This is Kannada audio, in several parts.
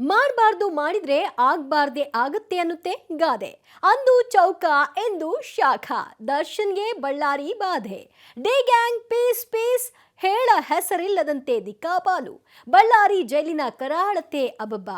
ಮಾಡಬಾರ್ದು ಮಾಡಿದ್ರೆ ಆಗ್ಬಾರ್ದೆ ಆಗುತ್ತೆ ಅನ್ನುತ್ತೆ ಗಾದೆ. ಅಂದು ಚೌಕ ಎಂದು ಶಾಖ, ದರ್ಶನ್ಗೆ ಬಳ್ಳಾರಿ ಬಾಧೆ. ಡೇ ಗ್ಯಾಂಗ್, ಪೀಸ್ ಪೀಸ್, ಹೇಳ ಹೆಸರಿಲ್ಲದಂತೆ ದಿಕ್ಕಾಪಾಲು. ಬಳ್ಳಾರಿ ಜೈಲಿನ ಕರಾಳತೆ ಅಬಬ್ಬ.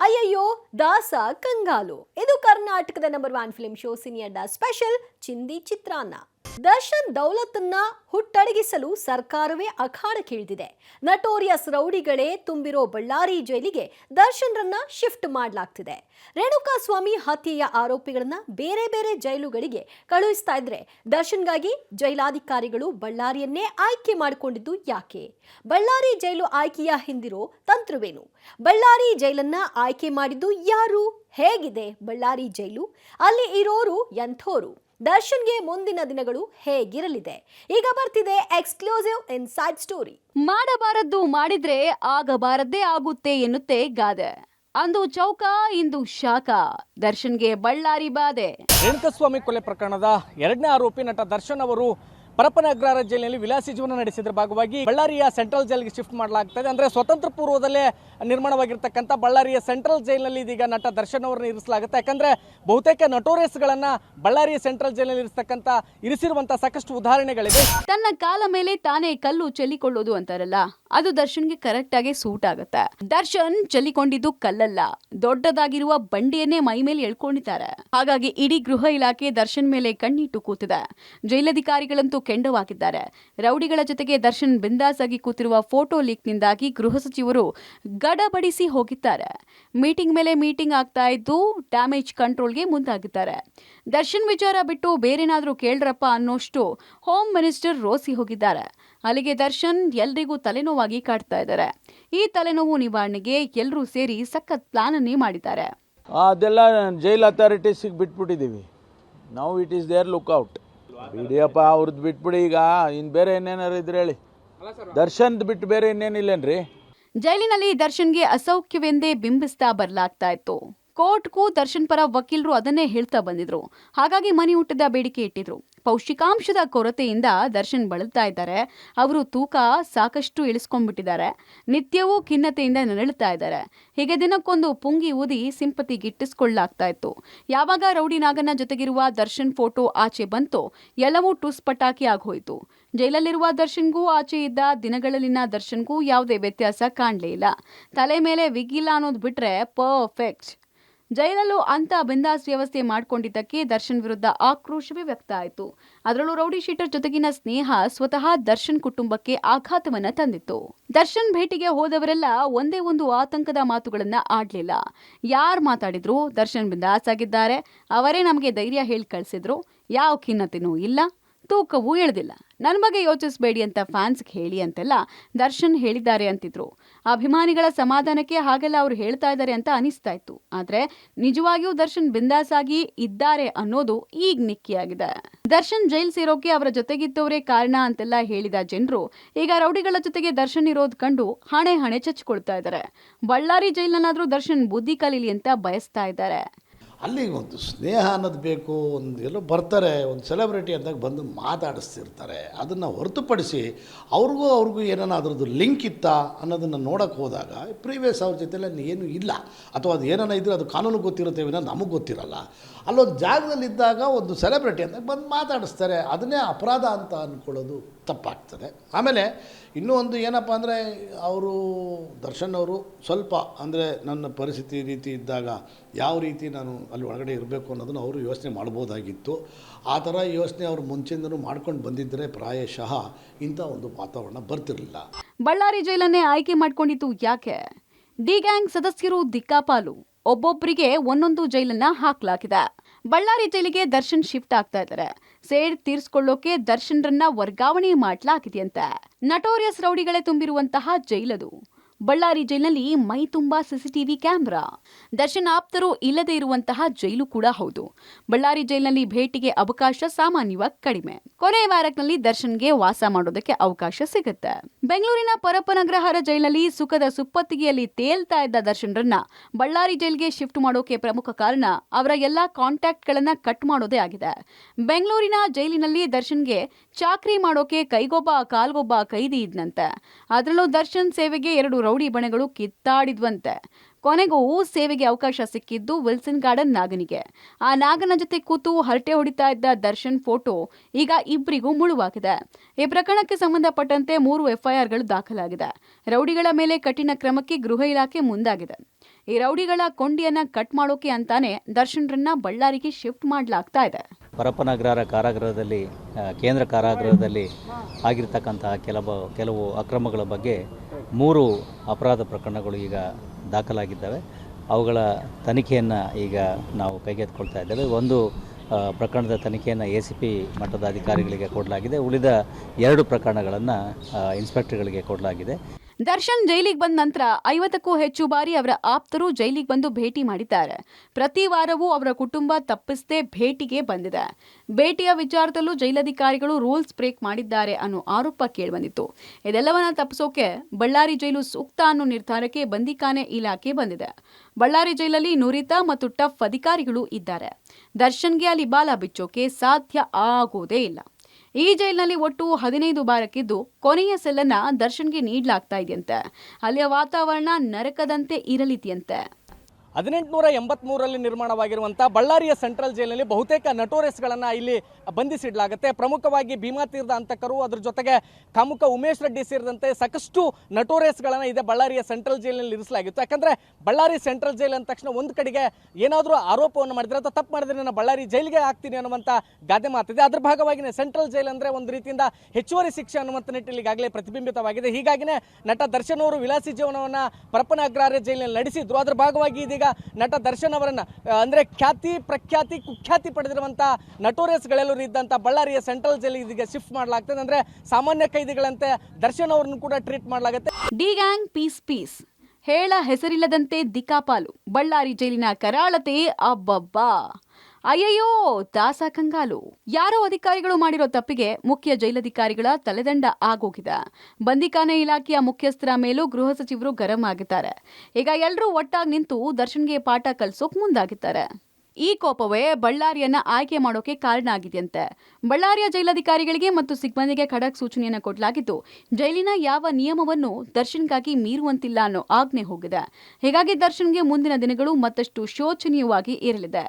ಅಯ್ಯಯ್ಯೋ, ದಾಸ ಕಂಗಾಲು. ಇದು ಕರ್ನಾಟಕದ ನಂಬರ್ ಒನ್ ಫಿಲ್ಮ್ ಶೋ ಸಿನಿಯಡ್ಡ ಸ್ಪೆಷಲ್ ಚಿಂದಿ ಚಿತ್ರಾನ್ನ. ದರ್ಶನ್ ದೌಲತನ್ನ ಹುಟ್ಟಡಗಿಸಲು ಸರ್ಕಾರವೇ ಅಖಾಡಕ್ಕಿಳಿದಿದೆ ನಟೋರಿಯಸ್ ರೌಡಿಗಳೇ ತುಂಬಿರೋ ಬಳ್ಳಾರಿ ಜೈಲಿಗೆ ದರ್ಶನ್ರನ್ನ ಶಿಫ್ಟ್ ಮಾಡಲಾಗ್ತಿದೆ. ರೇಣುಕಾ ಸ್ವಾಮಿ ಹತ್ಯೆಯ ಆರೋಪಿಗಳನ್ನ ಬೇರೆ ಬೇರೆ ಜೈಲುಗಳಿಗೆ ಕಳುಹಿಸ್ತಾ ಇದ್ರೆ ದರ್ಶನ್ಗಾಗಿ ಜೈಲಾಧಿಕಾರಿಗಳು ಬಳ್ಳಾರಿಯನ್ನೇ ಆಯ್ಕೆ ಮಾಡಿಕೊಂಡಿದ್ದು ಯಾಕೆ? ಬಳ್ಳಾರಿ ಜೈಲು ಆಯ್ಕೆಯ ಹಿಂದಿರೋ ತಂತ್ರವೇನು? ಬಳ್ಳಾರಿ ಜೈಲನ್ನ ಆಯ್ಕೆ ಮಾಡಿದ್ದು ಯಾರು? ಹೇಗಿದೆ ಬಳ್ಳಾರಿ ಜೈಲು? ಅಲ್ಲಿ ಇರೋರು ಎಂಥೋರು? ದರ್ಶನ್ಗೆ ಮುಂದಿನ ದಿನಗಳು ಹೇಗಿರಲಿದೆ? ಈಗ ಬರ್ತಿದೆ ಎಕ್ಸ್ಕ್ಲೂಸಿವ್ ಇನ್ಸೈಡ್ ಸ್ಟೋರಿ. ಮಾಡಬಾರದ್ದು ಮಾಡಿದ್ರೆ ಆಗಬಾರದ್ದೇ ಆಗುತ್ತೆ ಎನ್ನುತ್ತೆ ಗಾದೆ. ಅಂದು ಚೌಕ ಇಂದು ಶಾಖ. ದರ್ಶನ್ಗೆ ಬಳ್ಳಾರಿ ಬಾಧೆ. ರೇಣುಕಸ್ವಾಮಿ ಕೊಲೆ ಪ್ರಕರಣದ ಎರಡನೇ ಆರೋಪಿ ನಟ ದರ್ಶನ್ ಅವರು ಪರಪ್ಪನ ಅಗ್ರಹಾರ ಜೈಲಿನಲ್ಲಿ ವಿಲಾಸಿ ಜೀವನ ನಡೆಸಿದ್ರ ಭಾಗವಾಗಿ ಬಳ್ಳಾರಿಯ ಸೆಂಟ್ರಲ್ ಜೈಲ್ಗೆ ಶಿಫ್ಟ್ ಮಾಡಲಾಗ್ತದೆ. ಅಂದ್ರೆ ಸ್ವತಂತ್ರ ಪೂರ್ವದಲ್ಲೇ ನಿರ್ಮಾಣವಾಗಿರ್ತಕ್ಕಂಥ ಬಳ್ಳಾರಿಯ ಸೆಂಟ್ರಲ್ ಜೈಲಿನಲ್ಲಿ ಇದೀಗ ನಟ ದರ್ಶನ್ ಅವರನ್ನು ಇರಿಸಲಾಗುತ್ತೆ. ಯಾಕಂದ್ರೆ ಬಹುತೇಕ ನಟೋರಿಯಸ್ಗಳನ್ನ ಬಳ್ಳಾರಿಯ ಸೆಂಟ್ರಲ್ ಜೈಲಿನಲ್ಲಿ ಇರಿಸ್ತಕ್ಕಂಥ ಇರಿಸಿರುವಂತಹ ಸಾಕಷ್ಟು ಉದಾಹರಣೆಗಳಿವೆ. ತನ್ನ ಕಾಲ ಮೇಲೆ ತಾನೇ ಕಲ್ಲು ಚೆಲ್ಲಿಕೊಳ್ಳೋದು ಅಂತಾರಲ್ಲ. ಅದು ದರ್ಶನ್ಗೆ ಕರೆಕ್ಟ್ ಆಗಿ ಸೂಟ್ ಆಗುತ್ತೆ. ದರ್ಶನ್ ಚಲಿಕೊಂಡಿದ್ದು ಕಲ್ಲಲ್ಲ. ದೊಡ್ಡದಾಗಿರುವ ಬಂಡಿಯನ್ನೇ ಮೈ ಮೇಲೆ ಎಳ್ಕೊಂಡಿದ್ದಾರೆ. ಹಾಗಾಗಿ ಇಡೀ ಗೃಹ ಇಲಾಖೆ ದರ್ಶನ್ ಮೇಲೆ ಕಣ್ಣಿಟ್ಟು ಕೂತಿದೆ. ಜೈಲಧಿಕಾರಿಗಳಂತೂ ಕೆಂಡವಾಗಿದ್ದಾರೆ. ರೌಡಿಗಳ ಜೊತೆಗೆ ದರ್ಶನ್ ಬಿಂದಾಸ್ ಆಗಿ ಕೂತಿರುವ ಫೋಟೋ ಲೀಕ್ನಿಂದಾಗಿ ಗೃಹ ಸಚಿವರು ಗಡಬಡಿಸಿ ಹೋಗಿದ್ದಾರೆ. ಮೀಟಿಂಗ್ ಮೇಲೆ ಮೀಟಿಂಗ್ ಆಗ್ತಾ ಇದ್ದು ಡ್ಯಾಮೇಜ್ ಕಂಟ್ರೋಲ್ಗೆ ಮುಂದಾಗಿದ್ದಾರೆ. ದರ್ಶನ್ ವಿಚಾರ ಬಿಟ್ಟು ಬೇರೇನಾದ್ರೂ ಕೇಳ್ರಪ್ಪ ಅನ್ನೋಷ್ಟು ಹೋಮ್ ಮಿನಿಸ್ಟರ್ ರೋಸಿ ಹೋಗಿದ್ದಾರೆ. ಅಲ್ಲಿಗೆ ದರ್ಶನ್ ಎಲ್ರಿಗೂ ತಲೆನೋವಾಗಿ ಕಾಡ್ತಾ ಇದ್ದಾರೆ. ಈ ತಲೆನೋವು ನಿವಾರಣೆಗೆ ಎಲ್ಲರೂ ಸೇರಿ ಸಖತ್ ಪ್ಲಾನ್ ಅನ್ನೇ ಮಾಡಿದ್ದಾರೆ ಅದೆಲ್ಲ ಜೈಲ್ ಅಥಾರಿಟೀಸಿಗೆ ಬಿಟ್ಬಿಟ್ಟಿದ್ದೀವಿ ನಾವು ಇಟ್ ಈಸ್ ದೇರ್ ಲುಕ್ಔಟ್ ಬಿಡಿಯಪ್ಪ ಅವ್ರದ್ದು ಬಿಟ್ಬಿಡಿ ಈಗ. ಇನ್ನು ಬೇರೆ ಇನ್ನೇನಾರು ಇದ್ರೆ ಹೇಳಿ. ದರ್ಶನ್ದು ಬಿಟ್ಟು ಬೇರೆ ಇನ್ನೇನಿಲ್ಲೇನ್ರಿ? ಜೈಲಿನಲ್ಲಿ ದರ್ಶನ್ಗೆ ಅಸೌಖ್ಯವೆಂದೇ ಬಿಂಬಿಸ್ತಾ ಬರಲಾಗ್ತಾ ಇತ್ತು. ಕೋರ್ಟ್ಗೂ ದರ್ಶನ್ ಪರ ವಕೀಲರು ಅದನ್ನೇ ಹೇಳ್ತಾ ಬಂದಿದ್ರು. ಹಾಗಾಗಿ ಮನಿ ಊಟದ ಬೇಡಿಕೆ ಇಟ್ಟಿದ್ರು. ಪೌಷ್ಟಿಕಾಂಶದ ಕೊರತೆಯಿಂದ ದರ್ಶನ್ ಬಳಲ್ತಾ ಇದ್ದಾರೆ. ಅವರು ತೂಕ ಸಾಕಷ್ಟು ಇಳಿಸ್ಕೊಂಡ್ಬಿಟ್ಟಿದ್ದಾರೆ. ನಿತ್ಯವೂ ಖಿನ್ನತೆಯಿಂದ ನರಳುತ್ತಾ ಇದ್ದಾರೆ. ಹೀಗೆ ದಿನಕ್ಕೊಂದು ಪುಂಗಿ ಊದಿ ಸಿಂಪತಿ ಗಿಟ್ಟಿಸ್ಕೊಳ್ಳಾಗ್ತಾ ಇತ್ತು. ಯಾವಾಗ ರೌಡಿ ನಾಗನ ಜೊತೆಗಿರುವ ದರ್ಶನ್ ಫೋಟೋ ಆಚೆ ಬಂತೋ, ಎಲ್ಲವೂ ಟುಸ್ ಪಟಾಕಿ ಆಗೋಯ್ತು ಜೈಲಲ್ಲಿರುವ ದರ್ಶನ್ಗೂ ಆಚೆ ಇದ್ದ ದಿನಗಳಲ್ಲಿನ ದರ್ಶನ್ಗೂ ಯಾವುದೇ ವ್ಯತ್ಯಾಸ ಕಾಣಲೇ ಇಲ್ಲ. ತಲೆ ಮೇಲೆ ವಿಗಿಲ್ಲ ಅನ್ನೋದು ಬಿಟ್ರೆ ಪರ್ಫೆಕ್ಟ್ ಜೈಲಲ್ಲೂ ಅಂತ ಬಿಂದಾಸ್ ವ್ಯವಸ್ಥೆ ಮಾಡಿಕೊಂಡಿದ್ದಕ್ಕೆ ದರ್ಶನ್ ವಿರುದ್ಧ ಆಕ್ರೋಶವೇ ವ್ಯಕ್ತ ಆಯಿತು ಅದರಲ್ಲೂ ರೌಡಿ ಶೀಟರ್ ಜೊತೆಗಿನ ಸ್ನೇಹ ಸ್ವತಃ ದರ್ಶನ್ ಕುಟುಂಬಕ್ಕೆ ಆಘಾತವನ್ನ ತಂದಿತ್ತು. ದರ್ಶನ್ ಭೇಟಿಗೆ ಹೋದವರೆಲ್ಲ ಒಂದೇ ಒಂದು ಆತಂಕದ ಮಾತುಗಳನ್ನ ಆಡ್ಲಿಲ್ಲ. ಯಾರು ಮಾತಾಡಿದ್ರು ದರ್ಶನ್ ಬಿಂದಾಸ್ ಆಗಿದ್ದಾರೆ. ಅವರೇ ನಮಗೆ ಧೈರ್ಯ ಹೇಳಿ ಕಳಿಸಿದ್ರು. ಯಾವ ಖಿನ್ನತೆನೂ ಇಲ್ಲ. ತೂಕವೂ ಇಳಿದಿಲ್ಲ. ನನ್ನ ಬಗ್ಗೆ ಯೋಚಿಸಬೇಡಿ ಅಂತ ಫ್ಯಾನ್ಸ್ಗೆ ಹೇಳಿ ಅಂತೆಲ್ಲ ದರ್ಶನ್ ಹೇಳಿದ್ದಾರೆ ಅಂತಿದ್ರು. ಅಭಿಮಾನಿಗಳ ಸಮಾಧಾನಕ್ಕೆ ಹಾಗೆಲ್ಲ ಅವ್ರು ಹೇಳ್ತಾ ಇದ್ದಾರೆ ಅಂತ ಅನಿಸ್ತಾ ಇತ್ತು. ಆದ್ರೆ ನಿಜವಾಗಿಯೂ ದರ್ಶನ್ ಬಿಂದಾಸ್ ಆಗಿ ಇದ್ದಾರೆ ಅನ್ನೋದು ಈಗ ನಿಕ್ಕಿಯಾಗಿದೆ ದರ್ಶನ್ ಜೈಲ್ ಸೇರೋಕೆ ಅವರ ಜೊತೆಗಿದ್ದವರೇ ಕಾರಣ ಅಂತೆಲ್ಲ ಹೇಳಿದ ಜನರು, ಈಗ ರೌಡಿಗಳ ಜೊತೆಗೆ ದರ್ಶನ್ ಇರೋದ್ ಕಂಡು ಹಣೆ ಹಣೆ ಚಚ್ಕೊಳ್ತಾ ಇದ್ದಾರೆ ಬಳ್ಳಾರಿ ಜೈಲ್ನಲ್ಲಾದ್ರೂ ದರ್ಶನ್ ಬುದ್ಧಿ ಕಲೀಲಿ ಅಂತ ಬಯಸ್ತಾ ಇದ್ದಾರೆ. ಅಲ್ಲಿ ಒಂದು ಸ್ನೇಹ ಅನ್ನೋದು ಬೇಕು, ಒಂದು ಎಲ್ಲೋ ಬರ್ತಾರೆ, ಒಂದು ಸೆಲೆಬ್ರಿಟಿ ಅಂದಾಗ ಬಂದು ಮಾತಾಡಿಸ್ತಿರ್ತಾರೆ. ಅದನ್ನು ಹೊರತುಪಡಿಸಿ ಅವ್ರಿಗೂ ಅವ್ರಿಗೂ ಏನಾನ ಅದ್ರದ್ದು ಲಿಂಕ್ ಇತ್ತಾ ಅನ್ನೋದನ್ನು ನೋಡೋಕ್ಕೆ ಹೋದಾಗ ಪ್ರೀವಿಯಸ್ ಅವ್ರ ಜೊತೆಲಿ ಏನೂ ಇಲ್ಲ. ಅಥವಾ ಅದು ಏನಾನ ಇದ್ದರೆ ಅದು ಕಾನೂನು ಗೊತ್ತಿರುತ್ತೆ ವಿನ ನಮಗೆ ಗೊತ್ತಿರಲ್ಲ. ಅಲ್ಲೊಂದು ಜಾಗದಲ್ಲಿ ಇದ್ದಾಗ ಒಂದು ಸೆಲೆಬ್ರಿಟಿ ಅಂತ ಬಂದು ಮಾತಾಡಿಸ್ತಾರೆ, ಅದನ್ನೇ ಅಪರಾಧ ಅಂತ ಅಂದ್ಕೊಳ್ಳೋದು ತಪ್ಪಾಗ್ತದೆ. ಆಮೇಲೆ ಇನ್ನೂ ಒಂದು ಏನಪ್ಪ ಅಂದರೆ, ಅವರು ದರ್ಶನ್ ಅವರು ಸ್ವಲ್ಪ ಅಂದರೆ ನನ್ನ ಪರಿಸ್ಥಿತಿ ರೀತಿ ಇದ್ದಾಗ ಯಾವ ರೀತಿ ನಾನು ಅಲ್ಲಿ ಒಳಗಡೆ ಇರಬೇಕು ಅನ್ನೋದನ್ನು ಅವರು ಯೋಚನೆ ಮಾಡ್ಬೋದಾಗಿತ್ತು. ಆ ಥರ ಯೋಚನೆ ಅವರು ಮುಂಚೆಯಿಂದನೂ ಮಾಡ್ಕೊಂಡು ಬಂದಿದ್ದರೆ ಪ್ರಾಯಶಃ ಇಂಥ ಒಂದು ವಾತಾವರಣ ಬರ್ತಿರಲಿಲ್ಲ. ಬಳ್ಳಾರಿ ಜೈಲನ್ನೇ ಆಯ್ಕೆ ಮಾಡ್ಕೊಂಡಿತ್ತು ಯಾಕೆ? ಡಿ ಗ್ಯಾಂಗ್ ಸದಸ್ಯರು ದಿಕ್ಕಾಪಾಲು. ಒಬ್ಬೊಬ್ಬರಿಗೆ ಒಂದೊಂದು ಜೈಲನ್ನ ಹಾಕಲಾಗಿದೆ. ಬಳ್ಳಾರಿ ಜೈಲಿಗೆ ದರ್ಶನ್ ಶಿಫ್ಟ್ ಆಗ್ತಾ ಇದ್ದಾರೆ. ಸೇಡ್ ತೀರ್ಸ್ಕೊಳ್ಳೋಕೆ ದರ್ಶನ್ರನ್ನ ವರ್ಗಾವಣೆ ಮಾಡ್ಲಾಗಿದೆಯಂತೆ. ನಟೋರಿಯಸ್ ರೌಡಿಗಳೇ ತುಂಬಿರುವಂತಹ ಜೈಲದು. ಬಳ್ಳಾರಿ ಜೈಲಿನಲ್ಲಿ ಮೈ ತುಂಬಾ ಸಿಸಿಟಿವಿ ಕ್ಯಾಮೆರಾ. ದರ್ಶನ್ ಆಪ್ತರು ಇಲ್ಲದೆ ಇರುವಂತಹ ಜೈಲು ಕೂಡ ಹೌದು. ಬಳ್ಳಾರಿ ಜೈಲಿನಲ್ಲಿ ಭೇಟಿಗೆ ಅವಕಾಶ ಸಾಮಾನ್ಯವಾಗಿ ಕಡಿಮೆ. ಕೊನೆಯ ವಾರಕ್ನಲ್ಲಿ ದರ್ಶನ್ಗೆ ವಾಸ ಮಾಡೋದಕ್ಕೆ ಅವಕಾಶ ಸಿಗುತ್ತೆ. ಬೆಂಗಳೂರಿನ ಪರಪ್ಪನಗ್ರಹಾರ ಜೈಲಿನಲ್ಲಿ ಸುಖದ ಸುಪ್ಪತ್ತಿಗೆಯಲ್ಲಿ ತೇಲ್ತಾ ಇದ್ದ ದರ್ಶನ್ರನ್ನ ಬಳ್ಳಾರಿ ಜೈಲ್ಗೆ ಶಿಫ್ಟ್ ಮಾಡೋಕೆ ಪ್ರಮುಖ ಕಾರಣ ಅವರ ಎಲ್ಲಾ ಕಾಂಟ್ಯಾಕ್ಟ್ ಗಳನ್ನ ಕಟ್ ಮಾಡೋದೇ ಆಗಿದೆ. ಬೆಂಗಳೂರಿನ ಜೈಲಿನಲ್ಲಿ ದರ್ಶನ್ಗೆ ಚಾಕ್ರಿ ಮಾಡೋಕೆ ಕೈಗೊಬ್ಬ ಕಾಲ್ಗೊಬ್ಬ ಕೈದಿ ಇದ್ನಂತೆ. ಅದರಲ್ಲೂ ದರ್ಶನ್ ಸೇವೆಗೆ ಎರಡು ರೌಡಿ ಬಣಗಳು ಕಿತ್ತಾಡಿದ್ವಂತೆ. ಕೊನೆಗೂ ಸೇವೆಗೆ ಅವಕಾಶ ಸಿಕ್ಕಿದ್ದು ವಿಲ್ಸನ್ ಗಾರ್ಡನ್ ನಾಗನಿಗೆ. ಆ ನಾಗನ ಜೊತೆ ಕೂತು ಹರಟೆ ಹೊಡಿತಾ ಇದ್ದ ದರ್ಶನ್ ಫೋಟೋ ಈಗ ಇಬ್ಬರಿಗೂ ಮುಳುವಾಗಿದೆ. ಈ ಪ್ರಕರಣಕ್ಕೆ ಸಂಬಂಧಪಟ್ಟಂತೆ ಮೂರು ಎಫ್ಐಆರ್ಗಳು ದಾಖಲಾಗಿದೆ. ರೌಡಿಗಳ ಮೇಲೆ ಕಠಿಣ ಕ್ರಮಕ್ಕೆ ಗೃಹ ಇಲಾಖೆ ಮುಂದಾಗಿದೆ. ಈ ರೌಡಿಗಳ ಕೊಂಡಿಯನ್ನ ಕಟ್ ಮಾಡೋಕೆ ಅಂತಾನೆ ದರ್ಶನ್ರನ್ನ ಬಳ್ಳಾರಿಗೆ ಶಿಫ್ಟ್ ಮಾಡಲಾಗ್ತಾ ಇದೆ. ಪರಪ್ಪನಗ್ರಹಾರ ಕಾರಾಗೃಹದಲ್ಲಿ ಕೇಂದ್ರ ಕಾರಾಗೃಹದಲ್ಲಿ ಆಗಿರ್ತಕ್ಕಂತಹ ಕೆಲವು ಕೆಲವು ಅಕ್ರಮಗಳ ಬಗ್ಗೆ ಮೂರು ಅಪರಾಧ ಪ್ರಕರಣಗಳು ಈಗ ದಾಖಲಾಗಿದ್ದಾವೆ. ಅವುಗಳ ತನಿಖೆಯನ್ನು ಈಗ ನಾವು ಕೈಗೆತ್ತಿಕೊಳ್ತಾ ಇದ್ದೇವೆ. ಒಂದು ಪ್ರಕರಣದ ತನಿಖೆಯನ್ನು ಎ ಸಿ ಪಿ ಮಟ್ಟದ ಅಧಿಕಾರಿಗಳಿಗೆ ಕೊಡಲಾಗಿದೆ. ಉಳಿದ ಎರಡು ಪ್ರಕರಣಗಳನ್ನು ಇನ್ಸ್ಪೆಕ್ಟರ್ಗಳಿಗೆ ಕೊಡಲಾಗಿದೆ. ದರ್ಶನ್ ಜೈಲಿಗೆ ಬಂದ ನಂತರ ಐವತ್ತಕ್ಕೂ ಹೆಚ್ಚು ಬಾರಿ ಅವರ ಆಪ್ತರು ಜೈಲಿಗೆ ಬಂದು ಭೇಟಿ ಮಾಡಿದ್ದಾರೆ. ಪ್ರತಿ ವಾರವೂ ಅವರ ಕುಟುಂಬ ತಪ್ಪಿಸದೆ ಭೇಟಿಗೆ ಬಂದಿದೆ. ಭೇಟಿಯ ವಿಚಾರದಲ್ಲೂ ಜೈಲಧಿಕಾರಿಗಳು ರೂಲ್ಸ್ ಬ್ರೇಕ್ ಮಾಡಿದ್ದಾರೆ ಅನ್ನೋ ಆರೋಪ ಕೇಳಿಬಂದಿತ್ತು. ಇದೆಲ್ಲವನ್ನ ತಪ್ಪಿಸೋಕೆ ಬಳ್ಳಾರಿ ಜೈಲು ಸೂಕ್ತ ಅನ್ನೋ ನಿರ್ಧಾರಕ್ಕೆ ಬಂದಿಖಾನೆ ಇಲಾಖೆ ಬಂದಿದೆ. ಬಳ್ಳಾರಿ ಜೈಲಲ್ಲಿ ನುರಿತ ಮತ್ತು ಟಫ್ ಅಧಿಕಾರಿಗಳು ಇದ್ದಾರೆ. ದರ್ಶನ್ಗೆ ಅಲ್ಲಿ ಬಾಲ ಬಿಚ್ಚೋಕೆ ಸಾಧ್ಯ ಆಗೋದೇ ಇಲ್ಲ. ಈ ಜೈಲಿನಲ್ಲಿ ಒಟ್ಟು ಹದಿನೈದು ಬಾರಕ್ಕಿದ್ದು ಕೊನೆಯ ಸೆಲ್ಲನ್ನ ದರ್ಶನ್ಗೆ ನೀಡಲಾಗ್ತಾ ಇದೆಯಂತೆ. ಅಲ್ಲಿಯ ವಾತಾವರಣ ನರಕದಂತೆ ಇರಲಿದೆಯಂತೆ. ಹದಿನೆಂಟುನೂರ ಎಂಬತ್ಮೂರರಲ್ಲಿ ನಿರ್ಮಾಣವಾಗಿರುವಂಥ ಬಳ್ಳಾರಿಯ ಸೆಂಟ್ರಲ್ ಜೈಲಿನಲ್ಲಿ ಬಹುತೇಕ ನಟೋರೆಸ್ಗಳನ್ನು ಇಲ್ಲಿ ಬಂಧಿಸಿಡಲಾಗುತ್ತೆ. ಪ್ರಮುಖವಾಗಿ ಭೀಮಾ ತೀರ್ಥ ಅಂತಕರು ಅದ್ರ ಜೊತೆಗೆ ಕಾಮುಕ ಉಮೇಶ್ ರೆಡ್ಡಿ ಸೇರಿದಂತೆ ಸಾಕಷ್ಟು ನಟೋರೆಸ್ಗಳನ್ನು ಇದೆ ಬಳ್ಳಾರಿಯ ಸೆಂಟ್ರಲ್ ಜೈಲಿನಲ್ಲಿ ಇರಿಸಲಾಗಿತ್ತು. ಯಾಕಂದರೆ ಬಳ್ಳಾರಿ ಸೆಂಟ್ರಲ್ ಜೈಲ್ ಅಂದ ತಕ್ಷಣ ಒಂದು ಕಡೆಗೆ ಏನಾದರೂ ಆರೋಪವನ್ನು ಮಾಡಿದರೆ ಅಥವಾ ತಪ್ಪು ಮಾಡಿದರೆ ನಾನು ಬಳ್ಳಾರಿ ಜೈಲಿಗೆ ಹಾಕ್ತೀನಿ ಅನ್ನುವಂಥ ಗಾದೆ ಮಾತಿದೆ. ಅದರ ಭಾಗವಾಗಿನೇ ಸೆಂಟ್ರಲ್ ಜೈಲ್ ಅಂದರೆ ಒಂದು ರೀತಿಯಿಂದ ಹೆಚ್ಚುವರಿ ಶಿಕ್ಷೆ ಅನ್ನುವಂಥ ನಿಟ್ಟಿನಲ್ಲಿ ಈಗಾಗಲೇ ಪ್ರತಿಬಿಂಬಿತವಾಗಿದೆ. ಹೀಗಾಗಿನೇ ನಟ ದರ್ಶನ್ ಅವರು ವಿಲಾಸಿ ಜೀವನವನ್ನ ಪರಪ್ಪನ ಅಗ್ರಾರ್ಯ ಜೈಲಿನಲ್ಲಿ ನಡೆಸಿದ್ರು. ಅದರ ಭಾಗವಾಗಿ ಇದೀಗ ನಟ ದರ್ಶನ್ ಅವರನ್ನ ಅಂದ್ರೆ ಖ್ಯಾತಿ ಪ್ರಖ್ಯಾತಿ ಕುಖ್ಯಾತಿ ಪಡೆದಿರುವಂತ ನಟೋರಿಯಸ್ಗಳೆಲ್ಲರೂ ಇದ್ದಂತ ಬಳ್ಳಾರಿಯ ಸೆಂಟ್ರಲ್ ಜೈಲಿಗೆ ಇದೀಗ ಶಿಫ್ಟ್ ಮಾಡಲಾಗ್ತದೆ. ಅಂದ್ರೆ ಸಾಮಾನ್ಯ ಕೈದಿಗಳಂತೆ ದರ್ಶನ್ ಅವರನ್ನು ಕೂಡ ಟ್ರೀಟ್ ಮಾಡಲಾಗುತ್ತೆ. D gang, piece piece. ಹೇಳ ಹೆಸರಿಲ್ಲದಂತೆ ದಿಕ್ಕಾಪಾಲು. ಬಳ್ಳಾರಿ ಜೈಲಿನ ಕರಾಳತೆ ಅಬ್ಬಬ್ಬಾ. ಅಯ್ಯಯ್ಯೋ, ದಾಸ ಕಂಗಾಲು. ಯಾರೋ ಅಧಿಕಾರಿಗಳು ಮಾಡಿರೋ ತಪ್ಪಿಗೆ ಮುಖ್ಯ ಜೈಲಧಿಕಾರಿಗಳ ತಲೆದಂಡ ಆಗೋಗಿದೆ. ಬಂದಿಖಾನೆ ಇಲಾಖೆಯ ಮುಖ್ಯಸ್ಥರ ಮೇಲೂ ಗೃಹ ಸಚಿವರು ಗರಂ ಆಗಿದ್ದಾರೆ. ಈಗ ಎಲ್ಲರೂ ಒಟ್ಟಾಗಿ ನಿಂತು ದರ್ಶನ್ಗೆ ಪಾಠ ಕಲ್ಸೋಕ್ ಮುಂದಾಗಿದ್ದಾರೆ. ಈ ಕೋಪವೇ ಬಳ್ಳಾರಿಯನ್ನ ಆಯ್ಕೆ ಮಾಡೋಕೆ ಕಾರಣ ಆಗಿದೆಯಂತೆ. ಬಳ್ಳಾರಿಯ ಜೈಲಾಧಿಕಾರಿಗಳಿಗೆ ಮತ್ತು ಸಿಬ್ಬಂದಿಗೆ ಖಡಕ್ ಸೂಚನೆಯನ್ನ ಕೊಡಲಾಗಿದ್ದು, ಜೈಲಿನ ಯಾವ ನಿಯಮವನ್ನು ದರ್ಶನ್ಗಾಗಿ ಮೀರುವಂತಿಲ್ಲ ಅನ್ನೋ ಆಜ್ಞೆ ಹೋಗಿದೆ. ಹೀಗಾಗಿ ದರ್ಶನ್ಗೆ ಮುಂದಿನ ದಿನಗಳು ಮತ್ತಷ್ಟು ಶೋಚನೀಯವಾಗಿ ಇರಲಿದೆ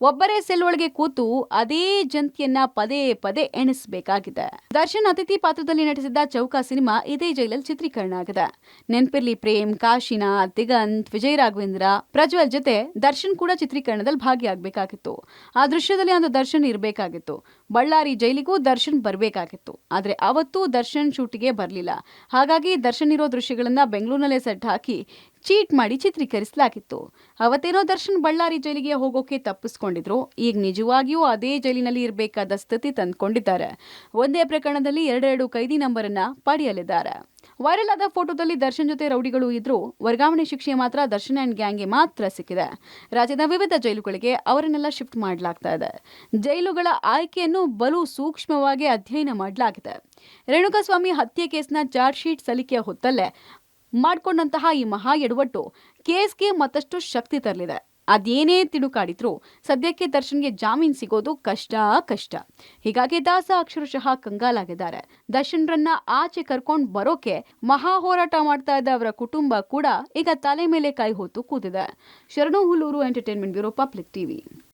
ಒಬ್ಬರೇ ಸೆಲ್ ಒಳಗೆ ಕೂತು ಅದೇ ಜಂತಿಯನ್ನ ಪದೇ ಪದೇ ಎಣಿಸಬೇಕಾಗಿದೆ. ದರ್ಶನ್ ಅತಿಥಿ ಪಾತ್ರದಲ್ಲಿ ನಟಿಸಿದ್ದ ಚೌಕ ಸಿನಿಮಾ ಇದೇ ಜೈಲಲ್ಲಿ ಚಿತ್ರೀಕರಣ ಆಗಿದೆ. ನೆನ್ಪಿರ್ಲಿ ಪ್ರೇಮ್, ಕಾಶಿನಾಥ್, ದಿಗಂತ್, ವಿಜಯ್ ರಾಘವೇಂದ್ರ, ಪ್ರಜ್ವಲ್ ಜೊತೆ ದರ್ಶನ್ ಕೂಡ ಚಿತ್ರೀಕರಣದಲ್ಲಿ ಭಾಗಿಯಾಗಬೇಕಾಗಿತ್ತು. ಆ ದೃಶ್ಯದಲ್ಲಿ ಒಂದು ದರ್ಶನ್ ಇರಬೇಕಾಗಿತ್ತು. ಬಳ್ಳಾರಿ ಜೈಲಿಗೂ ದರ್ಶನ್ ಬರಬೇಕಾಗಿತ್ತು. ಆದರೆ ಅವತ್ತು ದರ್ಶನ್ ಶೂಟಿಗೆ ಬರಲಿಲ್ಲ. ಹಾಗಾಗಿ ದರ್ಶನ್ ಇರೋ ದೃಶ್ಯಗಳನ್ನು ಬೆಂಗಳೂರಿನಲ್ಲೇ ಸೆಟ್ ಹಾಕಿ ಚೀಟ್ ಮಾಡಿ ಚಿತ್ರೀಕರಿಸಲಾಗಿತ್ತು. ಅವತ್ತೇನೋ ದರ್ಶನ್ ಬಳ್ಳಾರಿ ಜೈಲಿಗೆ ಹೋಗೋಕೆ ತಪ್ಪಿಸ್ಕೊಂಡಿದ್ರು. ಈಗ ನಿಜವಾಗಿಯೂ ಅದೇ ಜೈಲಿನಲ್ಲಿ ಇರಬೇಕಾದ ಸ್ಥಿತಿ ತಂದ್ಕೊಂಡಿದ್ದಾರೆ. ಒಂದೇ ಪ್ರಕರಣದಲ್ಲಿ ಎರಡೆರಡು ಕೈದಿ ನಂಬರನ್ನು ಪಡೆಯಲಿದ್ದಾರೆ. ವೈರಲ್ ಆದ ಫೋಟೋದಲ್ಲಿ ದರ್ಶನ್ ಜೊತೆ ರೌಡಿಗಳು ಇದ್ರೂ ವರ್ಗಾವಣೆ ಶಿಕ್ಷೆ ಮಾತ್ರ ದರ್ಶನ್ ಅಂಡ್ ಗ್ಯಾಂಗ್ಗೆ ಮಾತ್ರ ಸಿಕ್ಕಿದೆ. ರಾಜ್ಯದ ವಿವಿಧ ಜೈಲುಗಳಿಗೆ ಅವರನ್ನೆಲ್ಲ ಶಿಫ್ಟ್ ಮಾಡಲಾಗ್ತಾ ಇದೆ. ಜೈಲುಗಳ ಆಯ್ಕೆಯನ್ನು ಬಲು ಸೂಕ್ಷ್ಮವಾಗಿ ಅಧ್ಯಯನ ಮಾಡಲಾಗಿದೆ. ರೇಣುಕಾಸ್ವಾಮಿ ಹತ್ಯೆ ಕೇಸ್ನ ಚಾರ್ಜ್ ಶೀಟ್ ಸಲ್ಲಿಕೆಯ ಹೊತ್ತಲ್ಲೇ ಮಾಡಿಕೊಂಡಂತಹ ಈ ಮಹಾ ಎಡವಟ್ಟು ಕೇಸ್ಗೆ ಮತ್ತಷ್ಟು ಶಕ್ತಿ ತರಲಿದೆ. ಅದೇನೇ ತಿಡುಕಾಡಿದ್ರು ಸದ್ಯಕ್ಕೆ ದರ್ಶನ್ಗೆ ಜಾಮೀನ್ ಸಿಗೋದು ಕಷ್ಟ ಕಷ್ಟ. ಹೀಗಾಗಿ ದಾಸ ಅಕ್ಷರಶಃ ಕಂಗಾಲಾಗಿದ್ದಾರೆ. ದರ್ಶನ್ರನ್ನ ಆಚೆ ಕರ್ಕೊಂಡು ಬರೋಕೆ ಮಹಾ ಹೋರಾಟ ಮಾಡ್ತಾ ಇದ್ದ ಅವರ ಕುಟುಂಬ ಕೂಡ ಈಗ ತಲೆ ಮೇಲೆ ಕೈ ಹೊತ್ತು ಕೂತಿದೆ. Sharanu Hulluru entertainment bureau public TV.